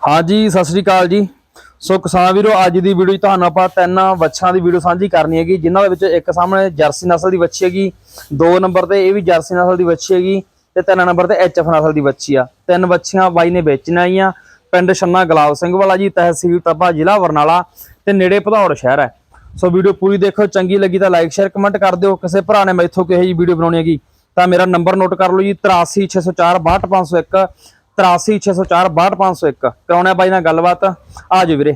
ਹਾਂਜੀ, ਸਤਿ ਸ੍ਰੀ ਅਕਾਲ ਜੀ। ਸੋ ਕਿਸਾਨ ਵੀਰੋ, ਅੱਜ ਦੀ ਵੀਡੀਓ 'ਚ ਤੁਹਾਨੂੰ ਆਪਾਂ ਤਿੰਨ ਵੱਛਾਂ ਦੀ ਵੀਡੀਓ ਸਾਂਝੀ ਕਰਨੀ ਹੈਗੀ, ਜਿਨ੍ਹਾਂ ਦੇ ਵਿੱਚ ਇੱਕ ਸਾਹਮਣੇ ਜਰਸੀ ਨਸਲ ਦੀ ਵੱਛੀ ਹੈਗੀ, ਦੋ ਨੰਬਰ ਤੇ ਇਹ ਵੀ ਜਰਸੀ ਨਸਲ ਦੀ ਵੱਛੀ ਹੈਗੀ ਤੇ ਤਿੰਨ ਨੰਬਰ ਤੇ ਐਚਐਫ ਨਸਲ ਦੀ ਵੱਛੀ ਆ। ਤਿੰਨ ਵੱਛੀਆਂ ਬਾਈ ਨੇ ਵੇਚਣਾ ਆਈਆਂ, ਪਿੰਡ ਛੰਨਾ ਗਲਾਬ ਸਿੰਘ ਵਾਲਾ ਜੀ, ਤਹਿਸੀਲ ਤਪਾ ਜ਼ਿਲ੍ਹਾ ਬਰਨਾਲਾ ਤੇ ਨੇੜੇ ਭਦੌੜ ਸ਼ਹਿਰ ਹੈ। ਸੋ ਵੀਡੀਓ ਪੂਰੀ ਦੇਖੋ, ਚੰਗੀ ਲੱਗੀ ਤਾਂ ਲਾਈਕ ਸ਼ੇਅਰ ਕਮੈਂਟ ਕਰ ਦਿਓ। ਕਿਸੇ ਭਰਾ ਨੇ ਮੈਥੋਂ ਕਿਹੋ ਜੀ ਵੀਡੀਓ ਬਣਾਉਣੀ ਹੈਗੀ, ਤਾਂ ਮੇਰਾ ਨੰਬਰ ਨੋਟ ਕਰ ਲਓ ਜੀ 83604 62501 83604 62501 ਕਰਾਉਣਾ ਬਾਈ ਨਾਲ ਗੱਲਬਾਤ? ਆ ਜਾਓ ਵੀਰੇ।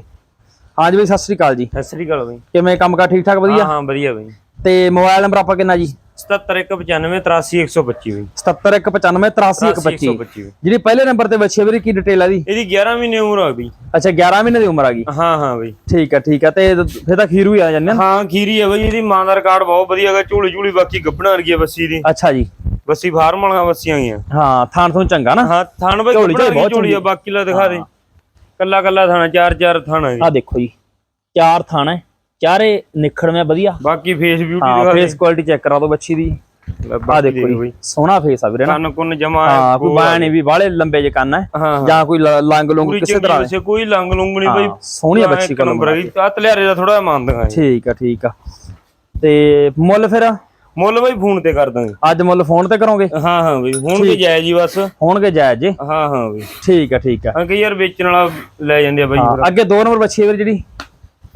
ਹਾਂਜੀ ਬਈ ਸਤਿ ਸ੍ਰੀ ਅਕਾਲ ਜੀ। ਸਤਿ ਸ੍ਰੀ ਅਕਾਲ ਬਈ। ਕਿਵੇਂ ਕੰਮ ਕਾ ਠੀਕ ਠਾਕ ਹਾਂ ਵਧੀਆ ਹਾਂ ਵਧੀਆ ਬਈ। ਤੇ ਮੋਬਾਈਲ ਨੰਬਰ ਆਪਾਂ ਕਿੰਨਾ ਜੀ? 7795 83125 ਬਈ। 7715383125 83125 ਜਿਹੜੀ ਪਹਿਲੇ ਨੰਬਰ ਤੇ ਬੱਚੀ ਹੈ ਵੀਰੇ ਕੀ ਡਿਟੇਲ ਆ ਦੀ ਇਹਦੀ 11 ਮਹੀਨੇ ਉਮਰ ਆ ਬਈ ਅੱਛਾ 11 ਮਹੀਨੇ ਦੀ ਉਮਰ ਆ ਗਈ। ਹਾਂ ਹਾਂ ਬਈ। ਠੀਕ ਆ ਠੀਕ ਆ। ਤੇ ਫਿਰ ਤਾਂ ਖੀਰੂ ਹੀ ਆ ਜਾਂਦੇ ਹਾਂ ਖੀਰੀ ਆ ਬਈ ਇਹਦੀ ਮਾਂ ਦਾ ਰਿਕਾਰਡ ਬਹੁਤ ਵਧੀਆ ਹੈਗਾ ਝੂਲੀ ਝੂਲੀ ਬਾਕੀ ਗੱਬਣਾ ਵਰਗੀ ਆ ਬੱਸੀ ਦੀ। ਅੱਛਾ ਜੀ। ਬੱਸੀ ਫਾਰਮ ਵਾਲੀਆਂ ਬੱਸੀਆਂ ਗਈਆਂ ਹਾਂ ਥਾਣ ਤੋਂ ਚੰਗਾ ਨਾ। ਹਾਂ ਥਣ ਬਈ ਝੋਲੀ ਬਹੁਤ ਝੋਲੀ ਆ। ਬਾਕੀ ਲਾ ਦਿਖਾ ਦੇ। ਕੱਲਾ ਕੱਲਾ ਥਾਣਾ ਚਾਰ ਚਾਰ ਥਾਣਾ ਆ ਦੇਖੋ ਜੀ ਚਾਰ ਥਾਣ ਚਾਰੇ ਨਿਖੜਵੇਂ ਵਧੀਆ। ਬਾਕੀ ਫੇਸ ਬਿਊਟੀ ਦਿਖਾ ਦੇ। ਫੇਸ ਕੁਆਲਿਟੀ ਚੈੱਕ ਕਰਾ ਦਿਓ ਬੱਚੀ ਦੀ। ਆ ਦੇਖੋ ਜੀ ਸੋਹਣਾ ਫੇਸ ਆ ਵੀਰੇ ਨਾ। ਕੰਨ ਕੁੰਨ ਜਮਾ ਹਾਂ ਕੋਈ ਬਾਹ ਨਹੀਂ ਵੀ ਬਾਹਲੇ ਲੰਬੇ ਜੇ ਕੰਨ ਹੈ ਜਾਂ ਕੋਈ ਲੰਗ ਲੁੰਗ ਕਿਸੇ ਤਰ੍ਹਾਂ ਵੈਸੇ ਕੋਈ ਲੰਗ ਲੁੰਗ ਨਹੀਂ ਬਈ। ਸੋਹਣੀ ਬੱਚੀ ਇੱਕ ਨੰਬਰ ਹੈਗੀ ਆ ਤਲਿਆਰੇ ਦਾ ਥੋੜਾ ਮੰਨਦਾ ਠੀਕ ਆ ਠੀਕ ਆ। ਤੇ ਮੁੱਲ ਫਿਰ? ਮੁੱਲ ਬਈ ਫੋਨ ਤੇ ਕਰ ਦਾਂਗੇ। ਅੱਜ ਮੁੱਲ ਫੋਨ ਤੇ ਕਰੋਗੇ? ਹਾਂ ਹਾਂ ਬਈ ਹੁਣ ਤੇ ਜਾਇਜ਼ ਹੀ ਬਸ। ਹੋਣਗੇ ਜਾਇਜ਼ ਜੀ? ਹਾਂ ਹਾਂ ਬਈ। ਠੀਕ ਆ ਠੀਕ ਆ। ਹਾਂ ਯਾਰ ਵੇਚਣ ਵਾਲਾ ਲੈ ਜਾਂਦੇ ਆ ਬਈ ਅੱਗੇ ਦੋ ਨੰਬਰ ਬੱਚੀ ਵੀਰ ਜਿਹੜੀ।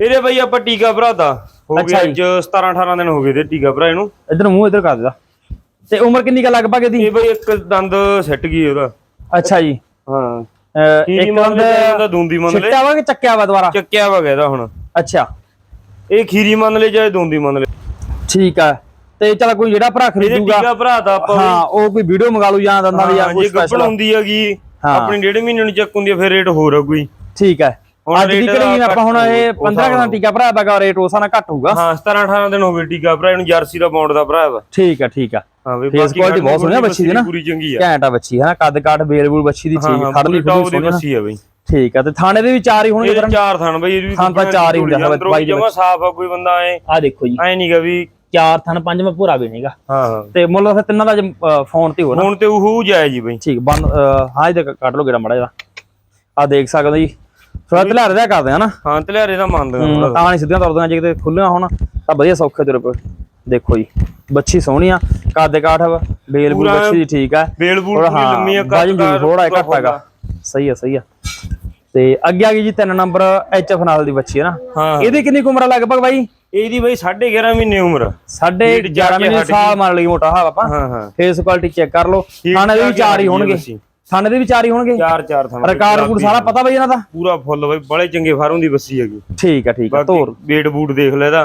ਇਹਦੇ ਬਈ ਆਪਾਂ ਟੀਕਾ ਭਰਾਤਾ। ਹੋ ਗਿਆ ਅੱਜ 17 18 ਦਿਨ ਹੋ ਗਏ ਤੇ ਟੀਕਾ ਭਰਾ ਇਹਨੂੰ। ਇਧਰ ਮੂੰਹ ਇਧਰ ਕਰ ਦੇਦਾ ਤੇ ਉਮਰ ਕਿੰਨੀ ਕਾ ਲਗਭਗ ਇਹਦੀ? ਇਹ ਬਈ ਇੱਕ ਦੰਦ ਸੱਟ ਗਈ ਉਹਦਾ। ਅੱਛਾ ਜੀ। ਹਾਂ। ਇੱਕ ਦੰਦ ਉਹਦਾ ਦੂੰਦੀ ਮੰਨ ਲੈ ਵਾ ਕਿ ਚੱਕਿਆ ਵਾ ਦੁਬਾਰਾ? ਚੱਕਿਆ ਵਾ ਗਿਆ ਇਹਦਾ ਹੁਣ। ਅੱਛਾ। ਇਹ ਖੀਰੀ ਮੰਨ ਲੈ ਚਾਹੇ ਦੂੰਦੀ ਮੰਨ ਲੈ ਠੀਕ ਆ। ਤੇ ਚਲ ਕੋਈ ਜਿਹੜਾ ਭਰਾ ਖਰੀਦੂਗਾ। ਟੀਕਾ ਭਰਾਤਾ ਆਪਾਂ ਹਾਂ ਉਹ ਕੋਈ ਵੀਡੀਓ ਮੰਗਾ ਲੂ ਜਾਂ ਦੰਦਾਂ ਦੀ ਜਾਂ ਹਾਂ, ਕੋਈ ਸਪੈਸ਼ਲ ਹੁੰਦੀ ਹੈਗੀ ਹਾਂ। ਆਪਣੀ ਡੇਢ ਮਹੀਨੇ ਨੂੰ ਚੱਕ ਹੁੰਦੀ ਆ ਫਿਰ ਰੇਟ ਹੋਰ ਕੋਈ ਠੀਕ ਹੈ। ਅੱਜ ਦੀ ਰੇਟ ਕਰੀ ਦਾ ਆਪਾਂ ਹੁਣ ਇਹ ਹੋਊ, 15 ਦਿਨਾਂ ਟੀਕਾ ਭਰਾ ਬਾਗਾ ਰੇਟ ਉਸਾਂ ਨਾਲ ਘੱਟ ਹੋਊਗਾ। ਹਾਂ 17 18 ਦਿਨ ਹੋ ਗਏ ਟੀਕਾ ਭਰਾ ਇਹਨੂੰ ਜਰਸੀ ਦਾ ਬੌਂਡ ਦਾ ਭਰਾ ਵਾ ਠੀਕ ਆ ਠੀਕ ਆ ਹਾਂ ਬਈ Face quality ਬਹੁਤ ਸੋਹਣੀ ਆ ਬੱਚੀ ਦੀ ਨਾ। ਪੂਰੀ ਚੰਗੀ ਆ। ਘੈਂਟ ਆ ਬੱਚੀ ਹੈ ਨਾ? ਕੱਦ ਕਾਠ ਬੇਲ ਬੂਲ ਬੱਚੀ ਦੀ ਹਾਂ ਚੀਜ਼ ਹਾਂ ਫੁੱਲੀ ਦੀ ਸੋਹਣੀ ਆ ਬਈ। ਠੀਕ ਆ ਤੇ ਥਾਣੇ ਦੇ ਵੀ ਚਾਰ ਹੀ ਹੋਣਗੇ ਇਹ ਚਾਰ ਥਣ ਬਈ ਇਹਦੀ ਵੀ ਥਣ ਤਾਂ ਚਾਰ ਹੀ ਹੁੰਦੇ ਬਾਈ ਦੇ ਜਮਾ ਸਾਫ਼ ਆ ਕੋਈ ਬੰਦਾ ਐ। ਆ ਦੇਖੋ ਜੀ। ਐ ਨਹੀਂਗਾ ਵੀ ਚਾਰ ਥਣ ਪੰਜਵਾਂ ਪੂਰਾ ਵੀ ਨਹੀਂਗਾ ਹਾਂ ਤੇ ਮੁੱਲ ਫਿਰ ਤਿੰਨਾਂ ਦਾ ਫੋਨ ਤੇ ਹੋ ਨਾ। ਹੁਣ ਤੇ ਉਹ ਜਾਇ ਜੀ ਬਈ। ਠੀਕ ਬੰਦ ਅਹ, ਹਾਂ ਇਹਦੇ ਕੱਢ ਲਓ ਗੇੜਾ ਮੜਾ ਜਰਾ ਆ ਦੇਖ ਸਕਦੇ ਜੀ। ਫਿਰ ਤਲਾਰ ਦਾ ਕਰਦੇ ਆ ਨਾ। ਹਾਂ ਤਲਿਆਰੇ ਦਾ ਮੰਨਦਾ ਹੂੰ, ਤਾਂ ਨਹੀਂ ਸਿੱਧੀਆਂ ਤੁਰਦੀਆਂ ਜੇ ਕਿਤੇ ਖੁੱਲੀਆਂ ਹੋਣ ਤਾਂ ਵਧੀਆ ਸੌਖੇ ਤੁਰ ਪਏ ਦੇਖੋ ਜੀ ਬੱਚੀ ਸੋਹਣੀ ਆ ਕੱਦ ਕਾਠ ਬੇਲ ਬੂਲ ਬੱਚੀ ਠੀਕ ਆ। ਬੇਲ ਬੂਲ ਥੋੜਾ ਲੰਮੀ ਆ ਕੱਦ ਥੋੜਾ ਘੱਟ ਹੈਗਾ। ਸਹੀ ਆ ਸਹੀ ਆ। ਤੇ ਅੱਗੇ ਆ ਗਈ ਜੀ ਤਿੰਨ ਨੰਬਰ ਐਚਐਫ ਨਾਲ ਦੀ ਬੱਚੀ ਹੈ ਨਾ। ਇਹਦੀ ਕਿੰਨੀ ਉਮਰ ਲਗਭਗ ਬਾਈ? ਇਹਦੀ ਬਈ 11.5 ਮਹੀਨੇ ਉਮਰ। ਆ। ਸਾਢੇ ਹੀਟ ਜਾ 11 ਕੇ ਮਹੀਨੇ ਹਟ ਸਾਲ ਮੰਨ ਲਈ ਮੋਟਾ ਹਾਂ ਆਪਾਂ। ਹਾਂ ਹਾਂ। ਫੇਸ ਕੁਆਲਿਟੀ ਚੈੱਕ ਕਰ ਲਓ। ਥਾਣੇ ਦੇ ਵੀ ਚਾਰ ਹੀ ਹੋਣਗੇ। ਥਾਣੇ ਦੇ ਵੀ ਚਾਰ ਹੀ ਹੋਣਗੇ। ਚਾਰ ਚਾਰ ਥਣ ਰਿਕਾਰਡ ਕੋਡ ਸਾਰਾ ਪਤਾ ਬਈ ਇਹਨਾਂ ਦਾ? ਪੂਰਾ ਫੁੱਲ ਬਈ ਬੜੇ ਚੰਗੇ ਫਾਰਮ ਦੀ ਬੱਸੀ ਹੈਗੀ। ਠੀਕ ਆ ਠੀਕ ਆ ਤੋਰ। ਵੇਟ ਬੂਟ ਦੇਖ ਲੈ ਇਹਦਾ।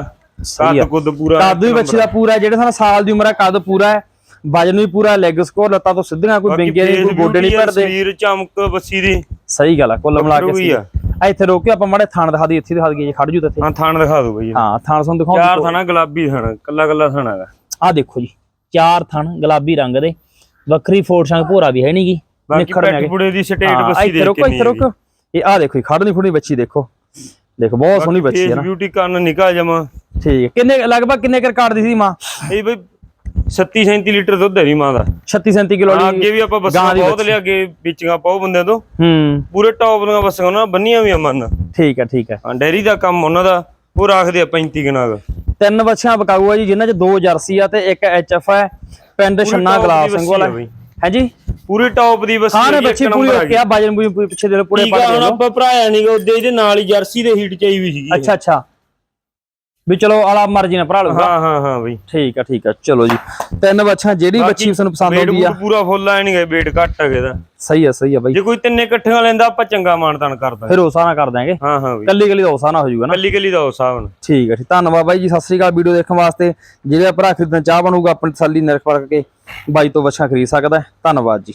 ਆ ਕੱਦ ਕੁੱਦ ਪੂਰਾ ਕੱਦ ਵੀ ਬੱਚੀ ਦਾ ਪੂਰਾ ਜਿਹੜੇ ਸਾਨੂੰ ਸਾਲ ਦੀ ਉਮਰ ਹੈ ਕੱਦ ਪੂਰਾ ਹੈ। ਵਜਨ ਵੀ ਪੂਰਾ ਲੈਗ ਸਕੋਰ ਲੱਤਾਂ ਤੋਂ ਸਿੱਧੀਆਂ ਕੋਈ ਬਿੰਗੇ ਨਹੀਂ ਕੋਈ ਗੋਡੇ ਨਹੀਂ ਭਰਦੇ। ਸਰੀਰ ਚਮਕ ਬੱਸੀ ਦੀ। ਸਹੀ ਗੱਲ ਆ ਕੁੱਲ ਮਿਲਾ ਕੇ ਆ। ਇੱਥੇ ਰੋਕ ਕੇ ਆਪਾਂ ਮਾੜੇ ਥਾਣ ਦਿਖਾ ਦੀ ਇੱਥੇ ਦਿਖਾ ਦਈਏ ਜੇ ਖੜ ਜੂ ਤਾਂ ਹਾਂ ਥਾਣ ਦਿਖਾ ਦਿਓ ਬਈ ਹਾਂ ਥਾਣ ਤੁਹਾਨੂੰ ਚਾਰ ਦਿਖਾਉਂ ਥਾਣਾ ਗੁਲਾਬੀ ਥਾਣਾ ਕੱਲਾ ਕੱਲਾ ਥਾਣਾ ਹੈਗਾ। ਆ ਦੇਖੋ ਜੀ ਚਾਰ ਥਣ ਗੁਲਾਬੀ ਰੰਗ ਦੇ ਵੱਖਰੀ ਫੋਟ ਸੰਗ ਭੋਰਾ ਵੀ ਹੈ ਨਹੀਂਗੀ ਨਿਖੜ ਪੈਟ ਪੁੜੇ ਦੀ ਸਟੇਟ ਬੱਸੀ ਦੇਖ ਰੁਕੋ ਇੱਥੇ ਰੁਕੋ। ਇਹ ਆ ਦੇਖੋ ਜੀ, ਖੜਨੀ ਫੁੜਨੀ ਬੱਚੀ ਦੇਖੋ। ਦੇਖੋ ਬਹੁਤ ਸੋਹਣੀ ਬੱਚੀ ਹੈ ਨਾ। ਬਿਊਟੀ ਕੰਨ ਨਿਕਾ ਜਮਾ। ਠੀਕ ਹੈ ਕਿੰਨੇ ਲਗਭਗ ਕਿੰਨੇ ਕਰ ਕਾਟਦੀ ਸੀ ਮਾਂ? ਇਹ ਬਈ 37 37 ਲੀਟਰ ਦੁੱਧ ਹੈ ਦੀ ਮਾਂ ਦਾ। 36 37 ਕਿਲੋ ਹਾਂ, ਅੱਗੇ ਵੀ ਆਪਾਂ ਬੱਸਾਂ ਦੀ ਬਹੁਤ। ਲਿਆ ਕੇ ਵੇਚੀਆਂ ਪਾਉ ਬੰਦਿਆਂ ਤੋਂ। ਹੂੰ। ਪੂਰੇ ਟੌਪ ਦੀਆਂ ਬੱਸਾਂ ਉਹਨਾਂ ਬੰਨੀਆਂ ਵੀ ਆ ਮਨ। ਠੀਕ ਹੈ ਠੀਕ ਹੈ। ਹਾਂ ਡੈਰੀ ਦਾ ਕੰਮ ਉਹਨਾਂ ਦਾ ਉਹ ਰੱਖਦੇ ਆ 35 ਕਨਾਗ ਤਿੰਨ ਬੱਚਿਆਂ ਬਕਾਊ ਆ ਜੀ ਜਿਨ੍ਹਾਂ ਚ ਦੋ ਜਰਸੀ ਆ ਤੇ ਇੱਕ ਐਚਐਫ ਹੈ ਪਿੰਡ ਛੰਨਾ ਦੀ ਗਲਾਬ ਸਿੰਘ ਵਾਲਾ ਬਈ। ਹਾਂਜੀ? ਪੂਰੀ ਟੌਪ ਦੀ ਬੱਸੀ ਹਾਂ ਹੈਗੀ, ਬੱਚੀ ਪੂਰੀ ਓਕੇ ਆ ਵਜਨ ਵੀ ਪਿੱਛੇ ਦੇ ਪੂਰੇ ਠੀਕ ਆ ਹੁਣ ਆਪਾਂ ਭਰਾਇਆ ਨਹੀਂਗਾ ਉਹਦੇ ਇਹਦੇ ਨਾਲ ਹੀ ਜਰਸੀ ਦੇ ਹੀਟ ਚਾਈ ਵੀ ਸੀਗੀ। ਅੱਛਾ ਅੱਛਾ। ਵੀ ਚਲੋ ਆਲਾ ਮਰਜ਼ੀ ਨਾਲ ਭਰਾ ਲਊਗਾ। ਹਾਂ ਹਾਂ ਹਾਂ ਬਈ। ਠੀਕ ਆ ਠੀਕ ਆ। ਚਲੋ ਜੀ। ਤਿੰਨ ਬੱਚਿਆਂ ਜਿਹੜੀ ਬੱਚੀ ਤੁਹਾਨੂੰ ਪਸੰਦ ਆਉਂਦੀ ਆ। ਪੂਰਾ ਫੁੱਲ ਆ ਨਹੀਂ ਗਏ ਵੇਟ ਘੱਟ ਹੈਗੇ ਦਾ ਸਹੀ ਆ ਸਹੀ ਆ ਬਾਈ। ਜੇ ਕੋਈ ਤਿੰਨੇ ਇਕੱਠੀਆਂ ਲੈਂਦਾ ਆਪਾਂ ਚੰਗਾ ਮਾਨਤਾਨ ਕਰਦਾ ਫਿਰ ਉਸਾ ਨਾ ਕਰ ਦਾਂਗੇ ਹਾਂ ਹਾਂ ਬਈ। ਕੱਲੀ ਕੱਲੀ ਦਾ ਉਸਾ ਨਾ ਹੋ ਜਾਊਗਾ ਨਾ। ਕੱਲੀ ਕੱਲੀ ਦਾ ਉਸ ਨਾਲ। ਠੀਕ ਹੈ ਜੀ। ਧੰਨਵਾਦ ਬਾਈ ਜੀ ਸਤਿ ਸ੍ਰੀ ਅਕਾਲ ਵੀਡੀਓ ਦੇਖਣ ਵਾਸਤੇ। ਜਿਹੜੇ ਭਰਾ ਖਰੀਦਣ ਚਾਹ ਬਣੂਗਾ ਆਪਣੀ ਤਸੱਲੀ ਨਿਰਖ ਕਰਕੇ ਬਾਈ ਤੋਂ ਬੱਚਾ ਖਰੀਦ ਸਕਦਾ। ਧੰਨਵਾਦ ਜੀ।